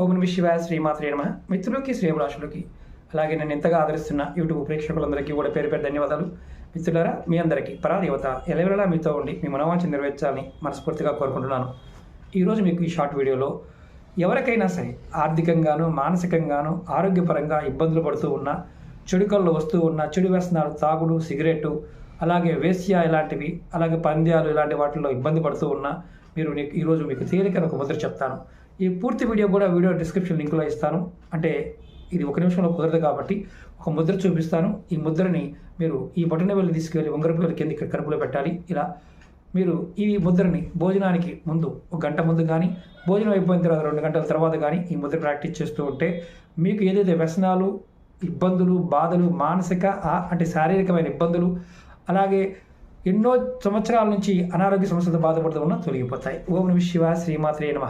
ఓం Nami శివాయ శ్రీమాత్రే నమ. మిత్రులకి శ్రేయభిలాషులకి అలాగే నన్ను ఎంతగా ఆదరిస్తున్న యూట్యూబ్ ప్రేక్షకులందరికీ కూడా పేరు పేరు ధన్యవాదాలు. మిత్రులారా మీ అందరికీ పరాదేవత ఎలవెలలా మీతో ఉండి మీ మనవాంఛ నెరవేర్చాలని మనస్ఫూర్తిగా కోరుకుంటున్నాను. ఈరోజు మీకు ఈ షార్ట్ వీడియోలో ఎవరికైనా సరే ఆర్థికంగాను మానసికంగాను ఆరోగ్యపరంగా ఇబ్బందులు పడుతూ ఉన్న చెడుకల్లో వస్తూ ఉన్న చెడు వ్యసనాలు తాగుడు సిగరెట్టు అలాగే వేశ్య ఇలాంటివి అలాగే పంద్యాలు ఇలాంటి వాటిల్లో ఇబ్బంది పడుతూ ఉన్నా మీరు నీకు ఈరోజు మీకు తేలికైన ఒక ముద్ర చెప్తాను. ఈ పూర్తి వీడియో కూడా వీడియో డిస్క్రిప్షన్ లింక్లో ఇస్తాను. అంటే ఇది ఒక నిమిషంలో కుదరదు కాబట్టి ఒక ముద్ర చూపిస్తాను. ఈ ముద్రని మీరు ఈ బటన్ వెళ్ళి తీసుకెళ్ళి ఉంగరపు కింద ఇక్కడ కడుపులో పెట్టాలి. ఇలా మీరు ఈ ముద్రని భోజనానికి ముందు ఒక గంట ముందు కానీ భోజనం అయిపోయిన తర్వాత రెండు గంటల తర్వాత కానీ ఈ ముద్ర ప్రాక్టీస్ చేస్తూ ఉంటే మీకు ఏదైతే వ్యసనాలు ఇబ్బందులు బాధలు మానసిక అంటే శారీరకమైన ఇబ్బందులు అలాగే ఎన్నో సంవత్సరాల నుంచి అనారోగ్య సమస్యలతో బాధపడుతూ ఉన్న తొలగిపోతాయి. ఓం నమ శివ శ్రీమాత్రే నమ.